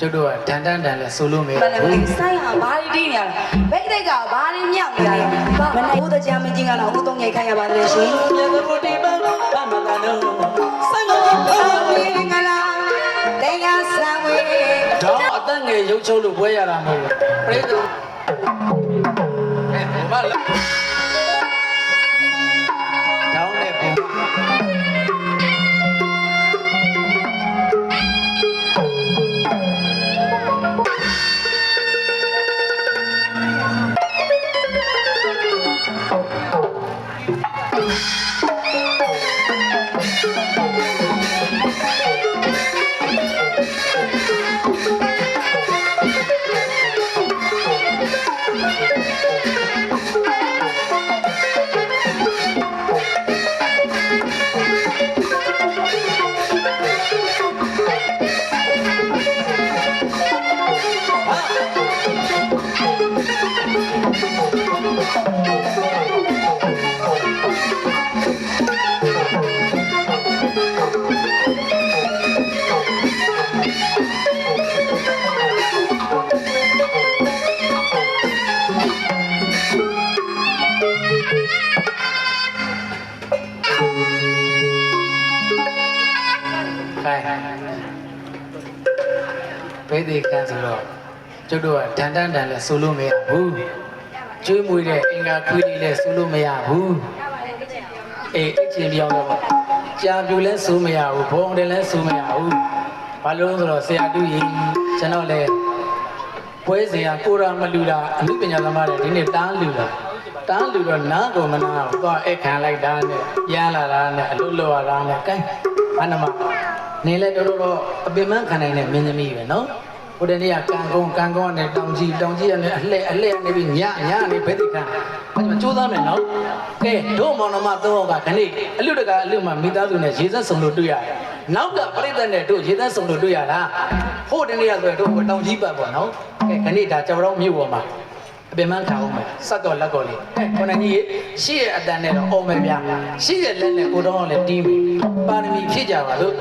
ကျုပ်တို့ကတန်တန်တန်လဲဆိုလို့မရမလည်းမဘူးသိဆိုင်ဟာဘာတွေတီးနေရလဲဘိတ်တိတ်ကဘာတွေမြောက်နေရလဲမနိုင်ဘူးတကြမင်းကြီးကတော့အခုသုံးငိတ်ခိုင်းရပါလေရှင်မြေသမှုတိပန်းဘာမကနုဆိုင်မမင်္ဂလာတရားဆံဝေတော့အသက်ငယ်ရုပ်ချုပ်လို့ပွဲရတာမဟုတ်ဘူးပြိတ္တအဲဘာလဲ ခို ကျုပ်တို့ကတန်တန်တန်လဲဆိုလို့မရဘူးကျွေးမွေးတဲ့အင်္ဂါခွေးလေးလဲဆိုလို့မရဘူးအေးအချင်းပြောင်းတော့ကြာပြူလဲဆိုမရဘူးဘုံတယ်လဲဆိုမရဘူးဘာလို့လဲဆိုတော့ဆရာတူကြီးကျွန်တော်လဲပွဲစရာကိုရာမလူတာအမှုပညာသမားတွေဒီနေ့တန်းလူတာတန်းလူတော့နားကိုမနာဘူးသွားအခခံလိုက်တာနဲ့ရမ်းလာတာနဲ့အလွတ်လွတ်ရတာနဲ့ကိုင်းဘာနမနေလဲတော်တော်အပင်မခံနိုင်တဲ့မင်းသမီးပဲနော် ဟိုတနေ့ကကံကုန်းကံကုန်းနဲ့တောင်ကြီးတောင်ကြီးနဲ့အလှဲ့အလှဲ့နေပြီးညညနေဘယ်တိခံအဲ့ဒါကြိုးစားမယ်နော်ကဲတို့မောင်နှမသုံးယောက်ကခဏအလွတ်တကအလွတ်မှာမိသားစုနဲ့ရေသက်ဆုံလို့တွေ့ရတယ်နောက်ကပြိတ္တနဲ့တို့ရေသက်ဆုံလို့တွေ့ရတာဟိုတနေ့ကဆိုရင်တို့တောင်ကြီးပတ်ပေါ့နော်ကဲခဏဒါကြောင်တော်မြို့ပေါ်မှာအပင်မခံအောင်မယ်စက်တော်လက်တော်လေးဟဲ့ခေါင်းကြီးရှေ့ရဲ့အတန်နဲ့တော့အော်မယ်ဗျာရှေ့ရဲ့လက်နဲ့ကိုတော်လည်းတီးမယ်ပါရမီဖြည့်ကြပါလို့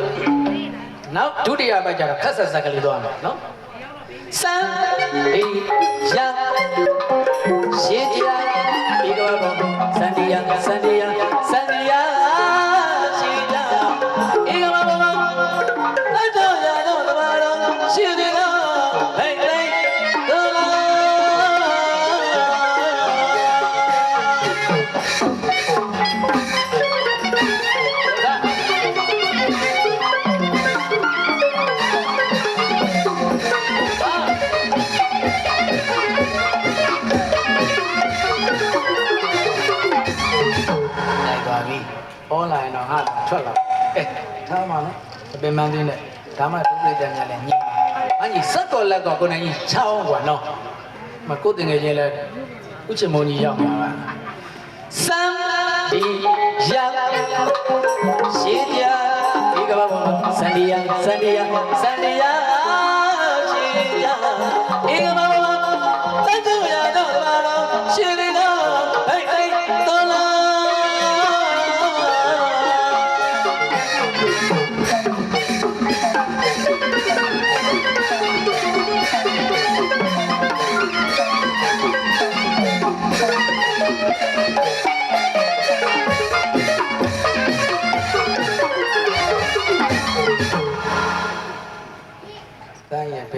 နောက်ဒုတိယဘက်ကျတော့ခက်ဆက်ဆက်ကလေးသွားမယ်နော် စံဒီရရှေးကြဒီကဘောစန္ဒီယစန္ဒီယစန္ဒီယ ပြီ။အော်လာရင်တော့ဟာထွက်လာ။အဲထားမှာနော်။အပင်မန်းသေးနဲ့ဒါမှဒုပိတ္တများလည်းညင်။အညီစက်တော်လက်တော်ကိုနိုင်ကြီးချောင်းကွာနော်။မကိုတင်ငယ်ချင်းလည်းဥချင်မုံကြီးရောက်လာတာ။စမ်းဒီရောက်ရှေးပြဒီကဘာဘုံစန္ဒီယစန္ဒီယစန္ဒီယရှေးပြဒီကဘာဘုံတန်ကျူရတော့ပါတော့ရှေးလေးတော့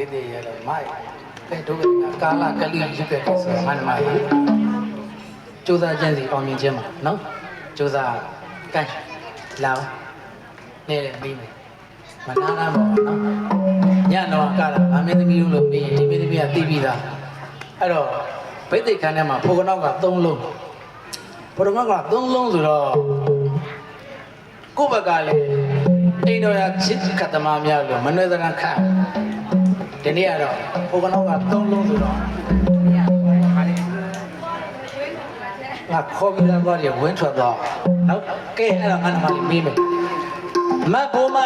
တန်းရဲ့ဘေးသေးရဲ့တော့မိုက်ကဲဒုက္ခကာလကလိရုပ်ကဲဆိုမှန်မှာကျိုးစားခြင်းစီအောင်မြင်ခြင်းမှာနော်ကျိုးစားကဲလောင်းနေတယ်ပြီးမယ်မနာနာပါဘူးနော်ညတော့ကလာအမင်းသမီးတို့လို့ပြီးရင်ဒီမင်းသမီးကတီးပြီးသားအဲ့တော့ဘိသိက်ခန်းထဲမှာဖိုကနောက်က3လုံးဖိုကနောက်က3လုံးဆိုတော့ကိုယ့်ဘက်ကလည်းအိမ်တော်ရချစ်ကတ္တမများလို့မနှွေးသရန်ခန့် ဒီနေ့ကတော့ဖိုကနောက်က3လုံးဆိုတော့ငါခေါ်ပြီးသားသွားတယ်ဝင်းထွက်သွားနော်ကဲအဲ့တော့ငါနမလေးမေးမယ်မတ်ဘုံမ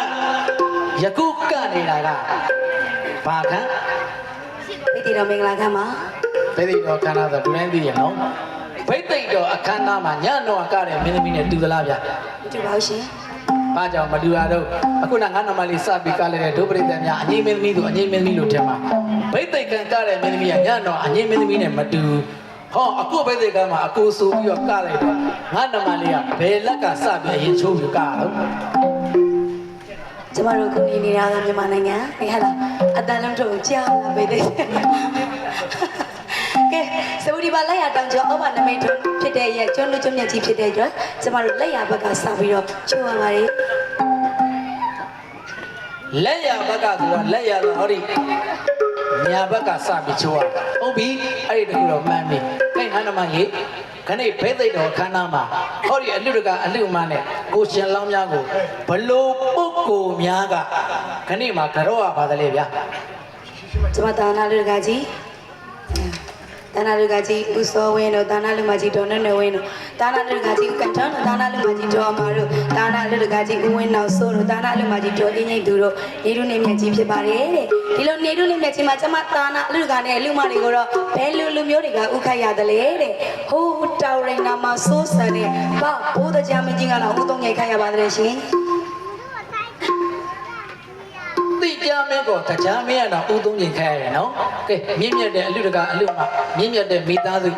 ယခုကနေတာကဘာခံဘိတ်တိတော်မင်္ဂလာခမ်းပါဘိသိက်တော်ခန္ဓာဆိုဒူတိုင်းသိရနော်ဘိသိက်တော်အခမ်းအနားမှာညတော့ကတဲ့မင်းသမီးနဲ့တူသလားဗျာဒီပါရှင်က ဘာကြောင့်မတူတာတော့အခုနငါနာမလေးစပြီးကလည်းတဲ့ဒုပရိသတ်များအငိမ့်မင်းသမီးတို့အငိမ့်မင်းသမီးလို့ထင်ပါဘိသိက်ကံကတဲ့မင်းသမီးကညတော့အငိမ့်မင်းသမီးနဲ့မတူဟောအခုဘိသိက်ကံမှာအကိုဆိုပြီးတော့ကလိုက်တော့ငါနာမလေးကဘယ်လက်ကစပြီးအရင်ချိုးပြီးကတော့ကျမတို့ခုနေနေတာကမြန်မာနိုင်ငံဟဲ့ဟလာအတန်လုံးထုတ်ကြားလာပေသေးတယ် ကဲစူဒီပါလက်ရတောင်ကျော်အောက်ပါနမိတ်ထုတ်ဖြစ်တဲ့ရဲ့ကျွန်းလူကျွန်းမြတ်ကြီးဖြစ်တဲ့အတွက်ကျမတို့လက်ရဘက်ကစပြီးတော့ချိုးရပါတယ်လက်ရဘက်ကဆိုတာလက်ရဆိုဟောဒီညာဘက်ကစပြီးချိုးရဟုတ်ပြီအဲ့ဒီတကူတော့မှန်းပြီအဲ့ငါနာမကြီးခဏဘိသိက်တော်ခန္ဓာမှာဟောဒီအလူတကအလူမနဲ့ကိုရှင်လောင်းများကိုဘလို့ပုဂ္ဂိုလ်များကခဏမှာကြောရပါတယ်ဗျာကျမတာနာလူကကြီး တာနာလူကကြီးဦးစောဝင်းတို့တာနာလူမကြီးဒေါ်နဲ့နဲ့ဝင်းတို့တာနာလူကကြီးဦးကန်ထန်တို့တာနာလူမကြီးဒေါ်အမာတို့တာနာလူကကြီးဦးဝင်းနောက်စိုးတို့တာနာလူမကြီးဒေါ်အင်းငိတ်သူတို့နေတို့နေမြတ်ကြီးဖြစ်ပါတယ်တဲ့ဒီလိုနေတို့နေမြတ်ကြီးမှာကျမတာနာလူကနဲ့လူမတွေကိုတော့ဘယ်လူလူမျိုးတွေကဥခိုက်ရတယ်လေတဲ့ဟိုးတောင်ရင်နာမှာစိုးစံတဲ့ဘာဘိုးတကြမကြီးကတော့ဦးသုံးငိတ်ခိုက်ရပါတယ်ရှင် တိကြမင်းကိုတရားမင်းရတော့ဥသုံးချိန်ခိုင်းရတယ်နော်ကဲမြင့်မြတ်တဲ့အလူတကအလူမမြင့်မြတ်တဲ့မိသားစု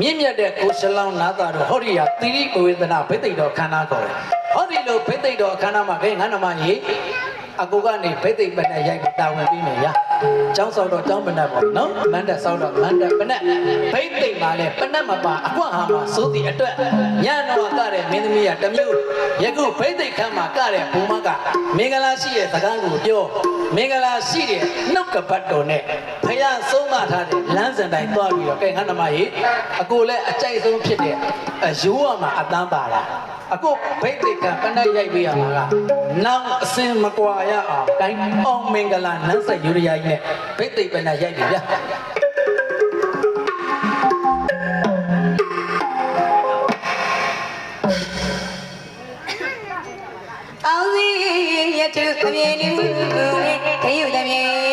မြင့်မြတ်တဲ့ကိုရှလောင်းနာတာတို့ဟောဒီယာသီရိကိုဝေဒနာဘိသိက်တော်ခန္ဓာခေါ်တယ်ဟောဒီလိုဘိသိက်တော်ခန္ဓာမှာခဲငါနမကြီးအကူကနေဘိသိက်ပနဲ့ရိုက်ပြီးတာဝန်ပြီးမယ်ရာ ကျောင်းဆောက်တော့ကျောင်းပနဲ့ပေါ့နော်မန္တဆောက်တော့မန္တပနဲ့ဘိသိက်မှာလဲပနဲ့မပါအကွဟာမှာစိုးတီအတွက်ညတော့ကတဲ့မင်းသမီးကတစ်မျိုးယခုဘိသိက်ခမ်းမှာကတဲ့ဘုံမကမင်္ဂလာရှိတဲ့စကားကိုပြောမင်္ဂလာရှိတဲ့နှုတ်ကပတ်တော်နဲ့ဖယားဆုံးမထားတဲ့လမ်းစဉ်တိုင်းသွားပြီးတော့ကဲငါနမကြီးအကိုလည်းအကြိုက်ဆုံးဖြစ်တဲ့အယူဝမှာအတန်းပါလားအခုဘိသိက်ကပနဲ့ရိုက်ပေးရမှာကနောက်အစင်မကွာရအောင်တိုင်းအောင်မင်္ဂလာနန်းဆက်ယူရယာကြီးနဲ့ဘိသိက်ပနဲ့ရိုက်ပြီဗျာအောင်စီရတုအမြင်လူနဲ့ခရုတမြေစ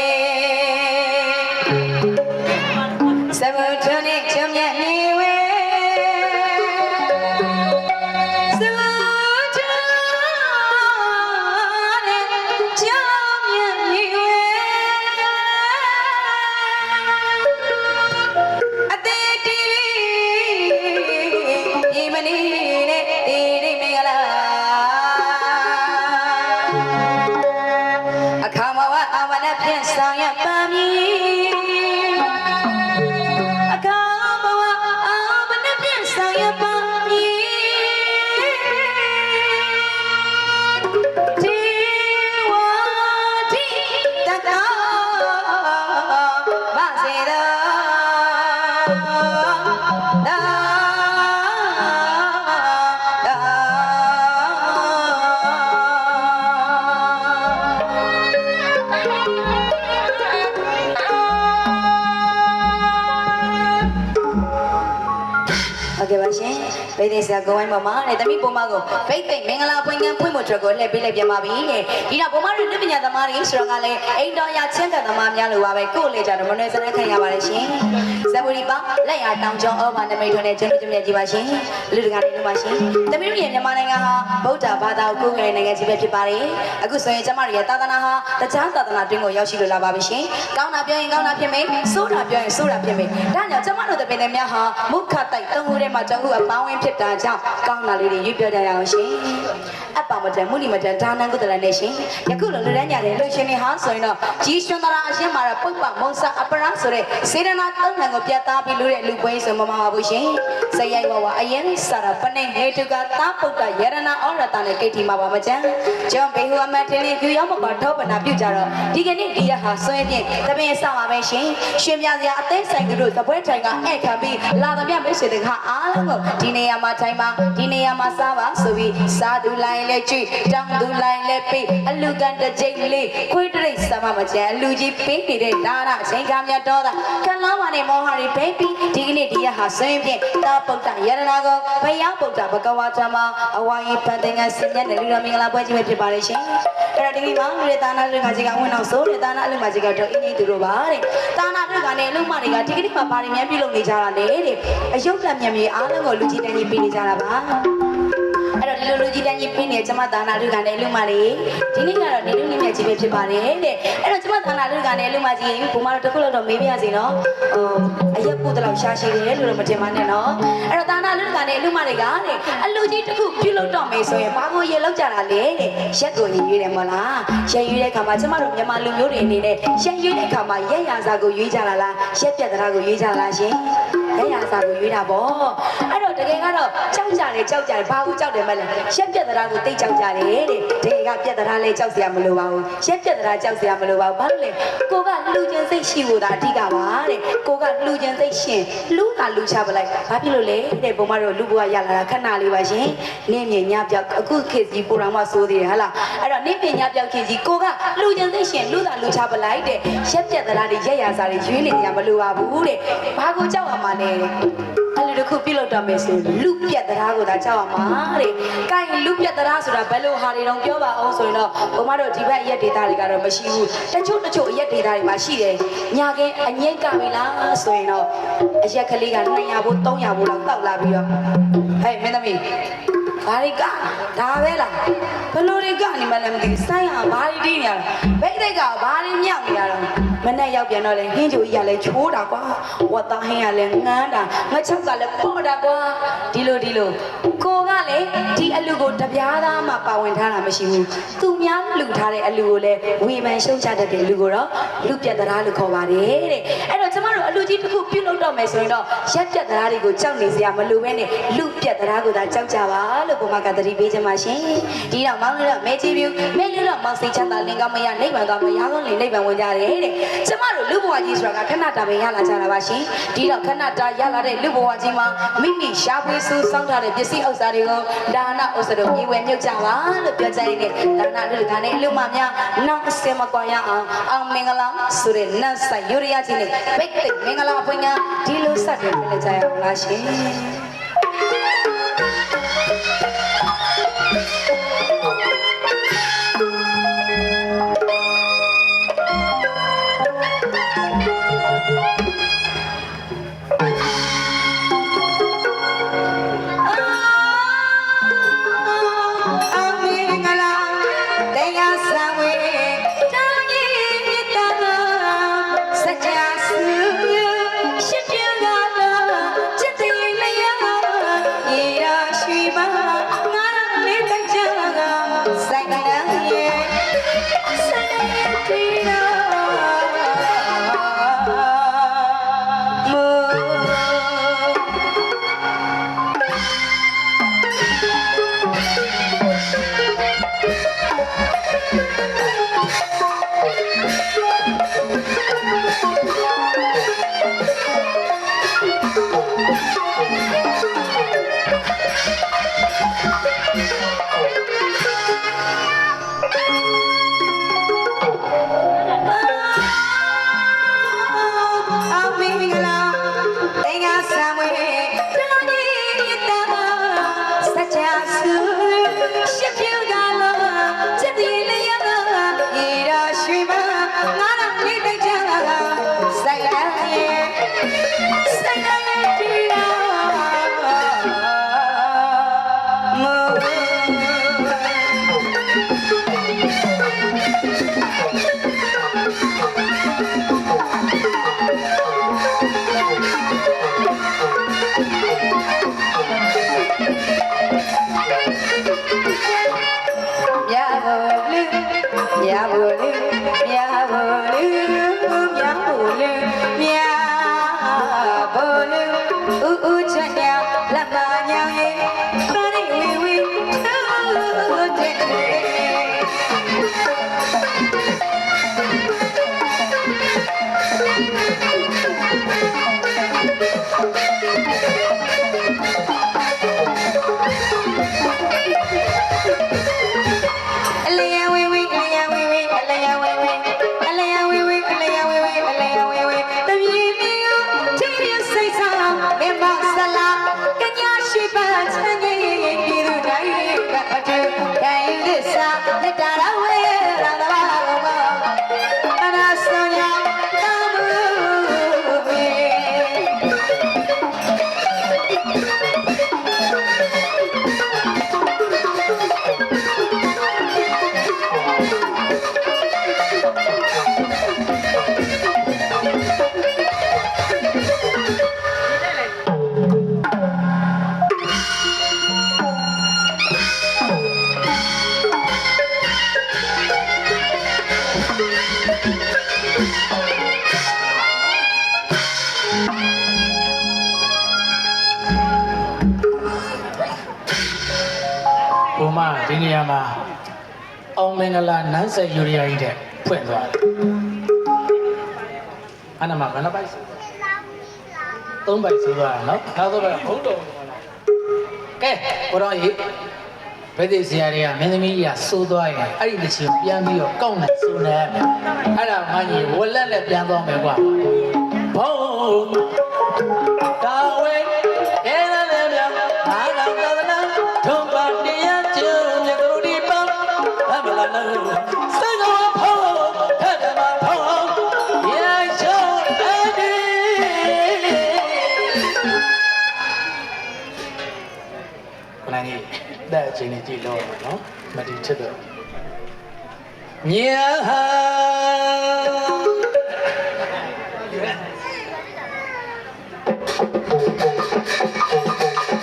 ရာကိုဝိုင်းပေါ်မှာတဲ့တမိပုံမကိုဗိသိက်မင်္ဂလာပွင့်ကန်းဖွင့်ဖို့အတွက်ကိုလှည့်ပေးလိုက်ပြန်ပါပြီတဲ့ဒီတော့ပုံမတို့လူပညာသမားတွေဆိုတော့ကလည်းအိမ်တော်ရချင်းကသမားများလိုပါပဲကိုယ့်လေကြတော့မနှွေးစတဲ့ခံရပါတယ်ရှင်ဇဘူရီပါလက်ရတောင်ကျောင်းအော်ဘာနမိတ်ထွန်းနဲ့ကျွန်းကျွန်းမြတ်ကြီးပါရှင်လူတကာတွေလို့ပါရှင်တမိတို့ရဲ့မြန်မာနိုင်ငံဟာဗုဒ္ဓဘာသာကိုကိုယ်ငယ်နိုင်ငံကြီးပဲဖြစ်ပါတယ်အခုဆိုရင်ကျမတို့ရဲ့သာသနာဟာတခြားသာသနာတွင်ကိုရောက်ရှိလိုလာပါပြီရှင်ကောင်းတာပြောရင်ကောင်းတာဖြစ်မယ်ဆိုးတာပြောရင်ဆိုးတာဖြစ်မယ်ဒါကြောင့်ကျမတို့တပင်တွေများဟာမုခတိုက်သုံးခုထဲမှာကျောင်းခုအပေါင်းဝင်းဖြစ်တာကြောင့်ကောင်းတာလေးတွေရွေးပြောကြရအောင်ရှင် အပ္ပမတန်မုဏိမတန်ဒါနံကုသလနဲ့ရှင်ယခုလိုလူတန်းညာတဲ့လူရှင်တွေဟာဆိုရင်တော့ကြီးရွှန်တရာအရှင်မှာတော့ပုပ္ပမုံစာအပရဆိုတဲ့စေတနာသုံးနှံကိုပြတ်သားပြီးလူတဲ့လူပွဲဆိုမမပါဘူးရှင်စရိုက်ဝဝအရင်စာရပနေဟေတုကသာပုတ္တယရနာဩရတနဲ့ကိဋ္တိမှာပါမချမ်းကျောင်းဘေဟူအမတ်ထင်းလေးဖြူရောက်မပါထောပနာပြုကြတော့ဒီကနေ့ဒီရဟာဆွဲပြင်းတပင်စပါပဲရှင်ရှင်ပြစရာအသေးဆိုင်ကတို့သပွဲထိုင်ကဧည့်ခံပြီးလာသမျှမိတ်ဆွေတွေကအားလုံးကိုဒီနေရာမှာထိုင်ပါဒီနေရာမှာစားပါဆိုပြီးစားသူလိုက်လဲကြွတောင်းသူလိုက်လဲပေးအလူကန်တစ်ကြိမ်လေးခွေးတရိတ်စမမချမ်းအလူကြီးပေးနေတဲ့ဒါရအချိန်ကမြတ်တော်တာကလောင်းပါနဲ့မောဟရီဘိပြီးဒီကနေ့ဒီရဟာဆွဲပြင်းတာပုတ္တယရနာကိုဘယပုတ္တဘဂဝါဓမ္မအဝါယိပန်တင်ကစဉ္ညာနဲ့လူတော်မင်္ဂလာပွဲကြီးပဲဖြစ်ပါလေရှင်အဲ့တော့ဒီနေ့မှာလူရတာနာလူကကြီးကဝင်အောင်ဆိုတဲ့တာနာအလူမကြီးကတော့အင်းကြီးသူတို့ပါတဲ့တာနာတို့ကလည်းအလူမတွေကဒီကနေ့မှာပါရင်များပြုလုပ်နေကြတာလေတဲ့အယုတ်ကမြတ်မြေအားလုံးကိုလူကြီးတန်းကြီးပေးနေကြတာပါအဲ့တော့ဒီဒီ လိုလူကြီးတန်းကြီးပြင်းနေကျမသာနာလူကနေအလူမလေးဒီနေ့ကတော့နေလူနေမြတ်ကြီးပဲဖြစ်ပါတယ်တဲ့အဲ့တော့ကျမသာနာလူကနေအလူမကြီးဘုမတို့တစ်ခုလောက်တော့မေးပြရစီနော်ဟိုအရက်ပို့တော့ရှာရှိတယ်လို့တော့မတင်ပါနဲ့နော်အဲ့တော့သာနာလူကနေအလူမတွေကတဲ့အလူကြီးတစ်ခုပြုတ်လို့တော့မေးဆိုရင်ဘာကိုရေလောက်ကြတာလဲတဲ့ရက်ကိုရင်ရွေးတယ်မဟုတ်လားရက်ရွေးတဲ့ခါမှာကျမတို့မြန်မာလူမျိုးတွေအနေနဲ့ရက်ရွေးတဲ့ခါမှာရက်ရစာကိုရွေးကြတာလားရက်ပြက်တရားကိုရွေးကြလားရှင် ရက်ရစာကိုရွေးတာပေါ့အဲ့တော့တကယ်ကတော့ကြောက်ကြတယ်ကြောက်ကြတယ်ဘာကိုကြောက်တယ်မလဲရက်ပြက်တရားကိုတိတ်ကြောက်ကြတယ်တဲ့တကယ်ကပြက်တရားလဲကြောက်စရာမလိုပါဘူးရက်ပြက်တရားကြောက်စရာမလိုပါဘူးဘာလို့လဲကိုကလူချင်းစိတ်ရှိဖို့ဒါအဓိကပါတဲ့ကိုကလူချင်းစိတ်ရှင်လူကလူချပလိုက်ဘာဖြစ်လို့လဲတဲ့ပုံမတို့လူဘဝရလာတာခဏလေးပါရှင်နေမြညပြောက်အခုခေတ်ကြီးပူတော်မဆိုးသေးတယ်ဟဟလားအဲ့တော့နေမြညပြောက်ခေတ်ကြီးကိုကလူချင်းစိတ်ရှင်လူကလူချပလိုက်တဲ့ရက်ပြက်တရားတွေရက်ရစာတွေရွေးနေကြမလိုပါဘူးတဲ့ဘာကိုကြောက်ရမှာလဲတဲ့အဲ့လိုတစ်ခုပြုတ်လို့တော့မယ်ဆိုလူပြက်တရားကိုသာကြောက်ရမှာတဲ့။ကိုင်လူပြက်တရားဆိုတာဘယ်လိုဟာတွေတော့ပြောပါအောင်ဆိုရင်တော့ဘုမတို့ဒီဘက်ရက်ဒေတာတွေကတော့မရှိဘူး။တချို့တချို့အရက်ဒေတာတွေမှာရှိတယ်။ညာကဲအငိမ့်ကပြီလားဆိုရင်တော့အရက်ကလေးက200ဘို့300ဘို့လောက်တောက်လာပြီးတော့ဟဲ့မင်းသမီးဘာတွေကဒါပဲလားဘလို့တွေကနေမှလည်းမသိဘူးစိုင်းဟာဘာတွေတီးနေရလဲဘိတ်သိက်ကဘာတွေမြောက်နေရတော့မနဲ့ရောက်ပြန်တော့လေဟင်းချိုကြီးကလည်းချိုးတာကွာဝတ်သားဟင်းကလည်းငန်းတာငါချောက်ကလည်းပေါ့တာကွာဒီလိုဒီလိုကိုကလည်းဒီအလူကိုတပြားသားမှပါဝင်ထားတာမရှိဘူးသူများလူထားတဲ့အလူကိုလည်းဝေဖန်ရှုံချတတ်တဲ့လူကိုတော့လူပြတ်တရားလို့ခေါ်ပါတယ်တဲ့အဲ့တော့ကျမတို့အလူကြီးတစ်ခုပြုတ်လို့တော့မယ်ဆိုရင်တော့ရက်ပြတ်တရားတွေကိုကြောက်နေစရာမလိုဘဲနဲ့လူပြတ်တရားကိုသာကြောက်ကြပါလို့ဘုမကသတိပေးချင်ပါရှင်ဒီတော့မောင်လေးတော့မဲချီပြူမဲလေးတော့မောင်စိတ်ချမ်းသာလင်ကောင်းမရနိဗ္ဗာန်သွားမရကောင်းလေနိဗ္ဗာန်ဝင်ကြတယ်တဲ့ကျမတို့လူဘဝကြီးဆိုတာကခဏတာပဲရလာကြတာပါရှင်ဒီတော့ခဏတာရလာတဲ့လူဘဝကြီးမှာမိမိရှားပွေးဆူစောင်းထားတဲ့ပစ္စည်းဥစ္စာတွေကိုဒါနဥစ္စာတို့မြေဝဲမြုပ်ကြပါလို့ပြောကြရင်းနဲ့ဒါနလူကနဲ့လူမများနောက်အစင်မကွာရအောင်အောင်မင်္ဂလာဆိုတဲ့နတ်ဆိုင်ယူရီယာကြီးနဲ့ဘိတ်သိမင်္ဂလာပွင့်ကဒီလိုစတင်ပြလိုက်ကြရအောင်လားရှင် မှာအောင်မင်္ဂလာနန်းဆက်ယူရီယာကြီးတဲ့ဖွင့်သွားတယ်အဲ့ဒါမှဘယ်နှပိုက်ဆိုသုံးပိုက်ဆိုသွားတယ်နော်နောက်တော့ဘုံတော်ကဲကိုတော်ကြီးဘယ်ဒီဆရာတွေကမင်းသမီးကြီးကစိုးသွားရင်အဲ့ဒီတစ်ချင်ပြန်ပြီးတော့ကောက်နေစိုးနေမယ်အဲ့ဒါမှကြီးဝလက်နဲ့ပြန်သွားမယ်ကွာဘုံ ချိန်လေးကြည့်လို့နော်မတီချစ်တော့ညာဟာ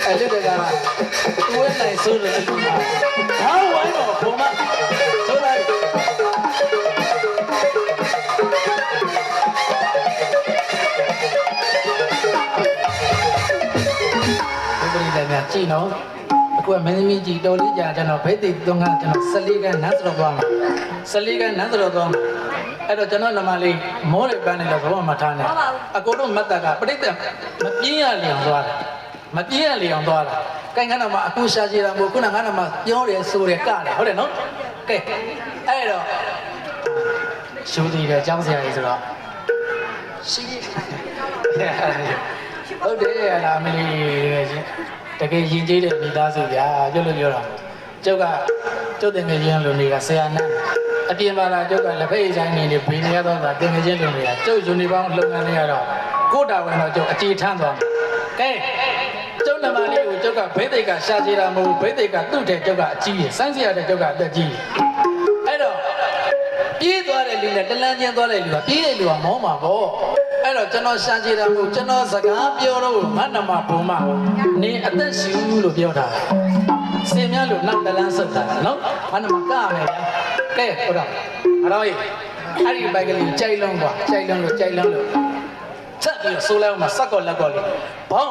အဲ့ဒီတကဝဲနိုင်ဆိုတယ်လူမှာဟာဝိုင်းတော့ဘုံမဆိုလိုက်ဒီပရိသတ်များကြည့်နော် အခုကမင်းသမီးကြီးတော်လေးကြာကျွန်တော်ဘိတ်သိက်သုံးကကျွန်တော်14ကနန်းစတော်သွားမှာ14ကနန်းစတော်သွားမှာအဲ့တော့ကျွန်တော်နမလေးမောလေးပန်းနေတော့ဘဝမှာထားနေအကိုတို့မတ်တကပရိသတ်မပြင်းရလျောင်သွားတယ်မပြင်းရလျောင်သွားတာကိုင်ကန်းတော့မှအခုရှာကြည့်တာမို့ခုနကငါတော့မှပြောတယ်ဆိုတယ်ကတယ်ဟုတ်တယ်နော်ကဲအဲ့တော့ရှုံးတည်တယ်ကြောင်းစရာကြီးဆိုတော့ရှိဟုတ်တယ်အလားမလေးချင်း တကယ်ရင်ကျေးတဲ့မိသားစုဗျာကျုပ်လို့ပြောတာကျုပ်ကကျုပ်တင်ငယ်ချင်းလိုနေတာဆရာနန်းအပြင်ပါလာကျုပ်ကလက်ဖက်ရည်ဆိုင်နေနေဘေးနေရတော့တာတင်ငယ်ချင်းလိုနေတာကျုပ်ယူနီဖောင်းလုပ်ငန်းတွေကတော့ကိုတာဝန်တော့ကျုပ်အခြေထမ်းသွားမယ်ကဲကျုပ်နမလေးကိုကျုပ်ကဘိသိက်ကရှာကြည့်တာမဟုတ်ဘူးဘိသိက်ကသူ့တဲ့ကျုပ်ကအကြီးရယ်စမ်းစီရတဲ့ကျုပ်ကအသက်ကြီးအဲ့တော့ပြေးသွားတဲ့လူနဲ့တလန်းချင်းသွားတဲ့လူကပြေးတဲ့လူကမောမှာပေါ့ အဲ့တော့ကျွန်တော်ရှာကြည့်တာမဟုတ်ကျွန်တော်စကားပြောတော့မတ်နမဘုံမနေအသက်ရှူလို့ပြောတာစင်များလို့နောက်တလန်းဆုတ်တာနော်မတ်နမကမယ်ဗျာကဲဟုတ်တော့အတော်ကြီးအဲ့ဒီဘိုက်ကလေးကြိုက်လုံးကွာကြိုက်လုံးလို့ကြိုက်လုံးလို့ချက်ပြီးဆိုးလိုက်အောင်မစက်ကောလက်ကောလေးဘောင်း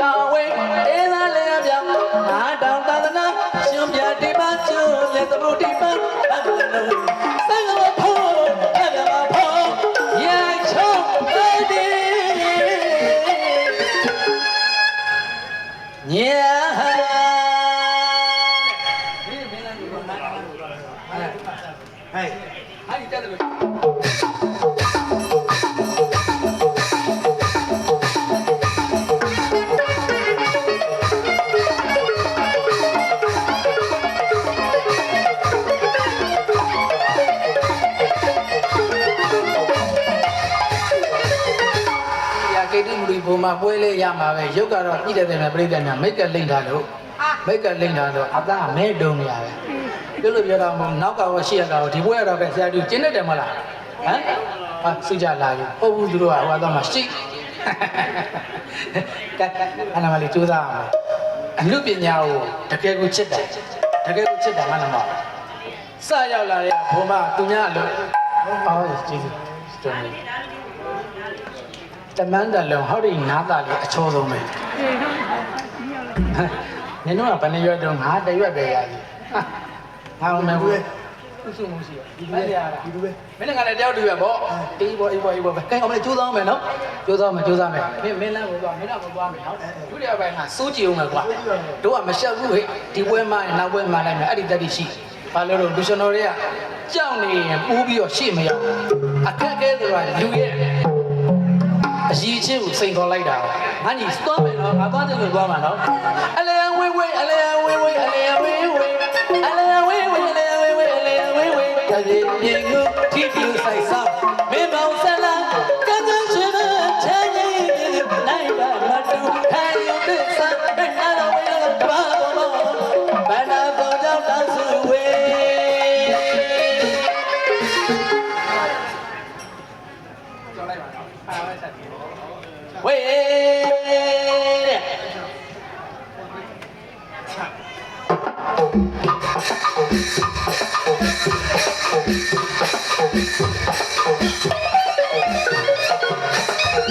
တာဝဲအေးသားလေးဗျာငါတောင်သာသနာရှင်ပြတိပါကျွလက်သဘုတ်တိပါအမ မူရီဘုံမှာပွဲလဲရမှာပဲရုပ်ကတော့ပြည့်တဲ့တဲ့နဲ့ပြိတ္တများမိတ်ကလိမ့်တာလို့မိတ်ကလိမ့်တာတော့အသားမဲတုံနေရတယ်ပြောလို့ပြောတာမဟုတ်နောက်ကရောရှေ့ကတော့ဒီပွဲရတော့ပဲဆရာတူကျင်းနေတယ်မလားဟမ်ဟာစုကြလာပြီဟုတ်ဘူးသူတို့ကဟိုအတော့မှရှိကဲအနာမလေးစူးစမ်းအောင်အမှုပညာကိုတကယ်ကိုချစ်တယ်တကယ်ကိုချစ်တယ်မနမစရောက်လာတဲ့ဘုံမသူများအလို့အော်ကျေးဇူးတော်နေ တမန်တလုံးဟောဒီနားသားလေးအချောဆုံးပဲနင်တို့ကဘယ်နှရွက်တော့ငါတရွက်ပဲရည်ငါမဘူးဥစုမှုရှိရဒီလိုရတာဒီလိုပဲမင်းကလည်းတယောက်တရွက်ပေါ့အေးပေါ့အေးပေါ့အေးပေါ့ပဲကဲအောင်မလေးကြိုးစားမယ်နော်ကြိုးစားမယ်ကြိုးစားမယ်မင်းမင်းလမ်းကိုသွားမင်းတော့ကိုသွားမယ်နော်ဒုတိယပိုင်းကစိုးကြည့်အောင်မယ်ကွာတို့ကမရှက်ဘူးဟဲ့ဒီပွဲမှနောက်ပွဲမှလိုက်မယ်အဲ့ဒီတက်တိရှိဘာလို့လို့လူရှင်တော်တွေကကြောက်နေရင်ပူးပြီးတော့ရှေ့မရောက်အခက်အခဲဆိုတာလူရဲ့ အကြီးချင်းကိုစိန်ခေါ်လိုက်တာ။ငါညီသွားမယ်နော်ငါသွားတယ်လို့သွားမှာနော်။အလဲဝေးဝေးအလဲဝေးဝေးအလဲဝေးဝေးအလဲဝေးဝေးအလဲဝေးဝေးအလဲဝေးဝေးတပြေပြေကိုထိပြူဆိုင်ဆောင်မင်းမောင်ဆလာကန်းကန်းရှင်မချမ်းရည်ပြေနိုင်ပါမတူခိုင်ရုံ တ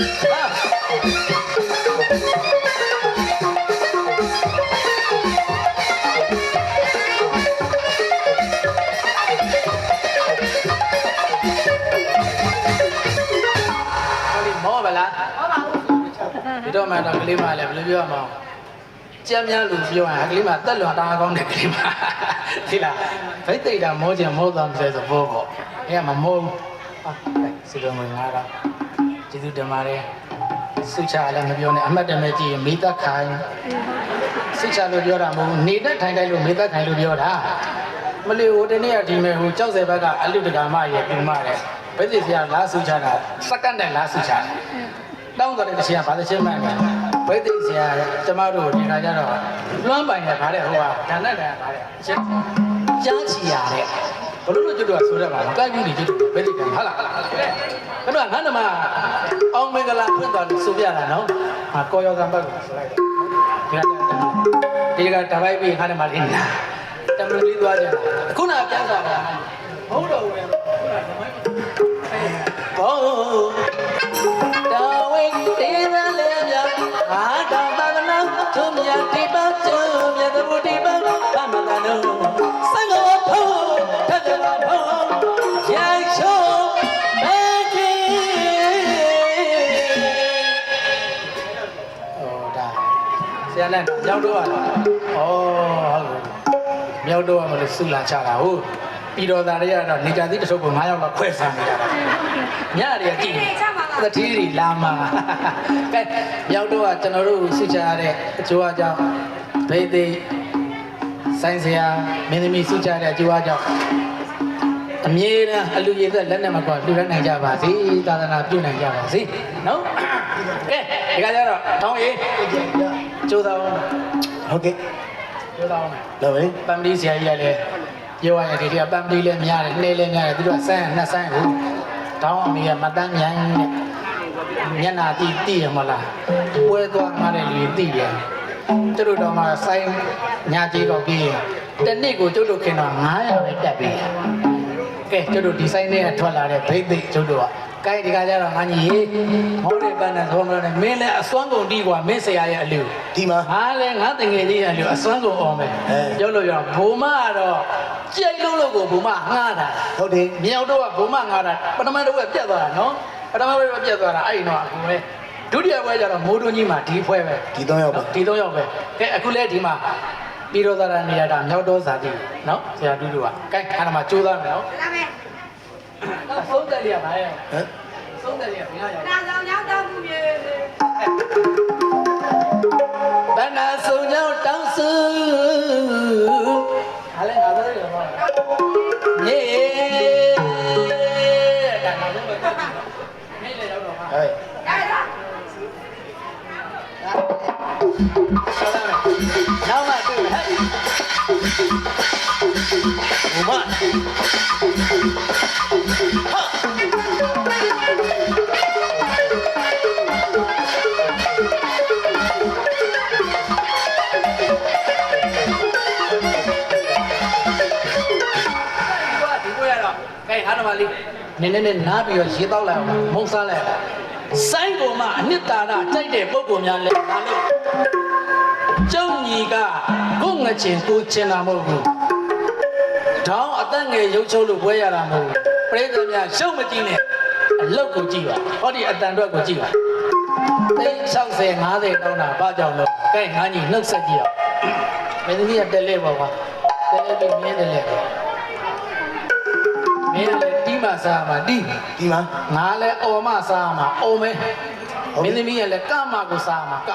ော့မှတော့ကလေးမလည်းဘယ်လိုပြောမှာကြမ်းများလူပြောတာကလေးမတက်လွန်တာကောင်းတယ်ကလေးမဒီလားဖိတ်သိတာမောကြံမောသားမစဲသဘောပေါ့အဲ့မှာမောဘူးစီတော်မငါတော့ ကျေးဇူးတင်ပါတယ်စုချလည်းမပြောနဲ့အမှတ်တမဲ့ကြည့်ရင်မိသက်ခိုင်စုချလို့ပြောတာမဟုတ်ဘူးနေတဲ့ထိုင်တိုင်းလို့မိသက်ခိုင်လို့ပြောတာမလီဟိုတနေ့ကဒီမဲ့ဟိုကြောက်စဲဘက်ကအလူတကာမရဲ့ပြူမတဲ့ဘယ်သိစရာလားစုချတာစက္ကန့်နဲ့လားစုချတာတောင်းတော်တဲ့ရှင်ကဘာသချင်းမှန်တယ်ဘိသိက်ဆရာကျမတို့ဒီကကြတော့လွမ်းပိုင်ရဗါတဲ့ဟိုကဒါနဲ့တည်းဗါတဲ့ရှင်ကြားချီရတဲ့ ဘလို့လို့ကျွတ်တော့ဆိုရပါမကိုက်ဘူးနေကျွတ်ဘိသိက်ကဟုတ်လားအဲ့တော့ငါနမအောင်မင်္ဂလာဖွင့်တော်လို့ဆိုပြတာနော်ဟာကောရောကံဘက်ကိုဆိုလိုက်တယ်ဒီကတပိုက်ပြီးခါနမလေးနာတမလူလေးသွားကြတာခုနပြန်စားတာဟုတ်တော့ဝင်ဘောတော်ဝိတေး ဆရာနဲ့ရောက်တော့ရလားဩဟုတ်ပြီမြောက်တော့ရမလို့စုလာချတာဟုတ်ပြီးတော့သားတွေကတော့နေကြသည့်တထုပ်ကို9ယောက်လောက်ခွဲဆန်းနေကြတာညတွေကကြည့်သ တိတွေလာမှာကဲမြောက်တော့ကကျွန်တော်တို့စုချရတဲ့အကျိုးအကြောင်းဘိသိဆိုင်ဆရာမင်းသမီးစုချတဲ့အကျိုးအကြောင်းအမြဲတမ်းအလူရည်သက်လက်နဲ့မကွာပြုရနိုင်ကြပါစေသာသနာပြုနိုင်ကြပါစေနော်ကဲဒီကကြတော့တောင်းရေးကျိုးတော်ဟုတ်ကဲ့ကျိုးတော်မယ်တော့ပဲပမ်ပလီဆရာကြီးကလည်းပြောရရင်ဒီကပမ်ပလီလည်းများတယ်နှဲလည်းများတယ်သူတို့ကဆိုင်းနှစ်ဆိုင်းဘူး တောင်းအမေကမတန်းမြိုင်းနဲ့မျက်နာတီးတီးရမလားပွဲသွားမှတဲ့လူတီးတယ်သူတို့တော့မှဆိုင်းညာကြီးတော့ပြီးရင်တစ်နေ့ကိုကျုပ်တို့ခင်တော့900ပဲတက်ပြီးကဲကျုပ်တို့ဒီဆိုင်ထဲကထွက်လာတဲ့ဘိတ်သိက်ကျုပ်တို့က ကဲဒီကကြတော့ငါကြီးရေမော်တဲ့ပန်းနဲ့သောမလို့နဲ့မင်းလည်းအစွမ်းကုန်တီးกว่าမင်းဆရာရဲ့အလူ ဒီမှာ ငါလည်းငါတငယ်လေးရလို့အစွမ်းကုန်အောင်မယ် အဲ ပြောလို့ရအောင်ဘုံမကတော့ကြိတ်လို့လို့ကိုဘုံမငှားတာ ဟုတ်တယ် မြောက်တော့ကဘုံမငှားတာပထမတော့ကပြတ်သွားတာနော်ပထမတော့ပြတ်သွားတာအဲ့ဒီတော့အခုပဲဒုတိယပွဲကျတော့မိုးတွင်းကြီးမှာဒီဖွဲပဲ ဒီတော့ရောက်ပါ ဒီတော့ရောက်ပဲကဲအခုလဲဒီမှာပြီးတော့သာနေရတာမြောက်တော့ဇာတိနော်ဆရာတူတူကကဲအဲ့ဒါမှကြိုးစားမယ်နော် လာမယ်ဆုံးတယ်ရပါရဲ့ဟမ်ဆုံးတ ဘုမဒီကွဲရတော့ကဲဟာတော့မလေးနည်းနည်းနဲ့နားပြီးတော့ရေတောက်လိုက်အောင်မုံစားလိုက်အောင်စိုင်းကုန်မှအနှစ်သာရကြိုက်တဲ့ပုံပုံများလဲငါလို့ ကျုံညီကကိုငချင်ကိုချင်တာမဟုတ်ဘူးတောင်းအသက်ငယ်ရုပ်ချုပ်လို့ပွဲရတာမဟုတ်ဘူးပရိသတ်များရှုံးမကြည့်နဲ့အလုတ်ကိုကြည့်ပါဟောဒီအတန်အတွက်ကိုကြည့်ပါသိန်း60 50တောင်းတာဘာကြောင့်လို့ကဲငါညီနှုတ်ဆက်ကြည့်အောင်မင်းသမီးကတက်လဲပါကွာတက်လဲပြီးမင်းတက်လဲပါမင်းလည်းတီးမစားမှာတီးဒီမှာငါလည်းအော်မစားမှာအော်မဲမင်းသမီးကလည်းကမကိုစားမှာက